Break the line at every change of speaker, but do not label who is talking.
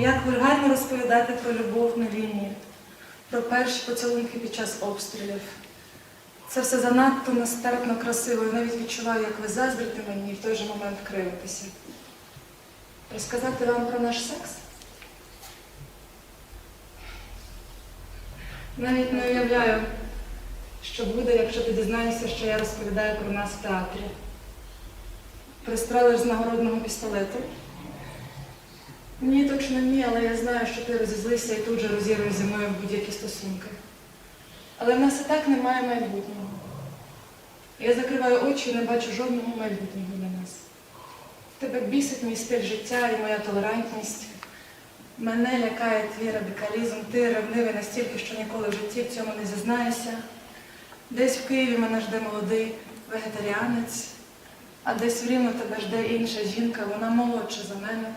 Як вульгарно розповідати про любов на війні, про перші поцілунки під час обстрілів. Це все занадто нестерпно красиво, і навіть відчуваю, як ви заздрите мені і в той же момент кривитеся. Розказати вам про наш секс? Навіть не уявляю, що буде, якщо ти дізнаєшся, що я розповідаю про нас в театрі. Пристрелиш з нагородного пістолету? Ні, точно ні, але я знаю, що ти розізлився і тут же розірвеш зі мною будь-які стосунки. Але в нас і так немає майбутнього. Я закриваю очі і не бачу жодного майбутнього для нас. Тебе бісить мій стиль життя і моя толерантність. Мене лякає твій радикалізм, ти ревнивий настільки, що ніколи в житті в цьому не зізнаєшся. Десь в Києві мене жде молодий вегетаріанець, а десь в Рівно тебе жде інша жінка, вона молодша за мене.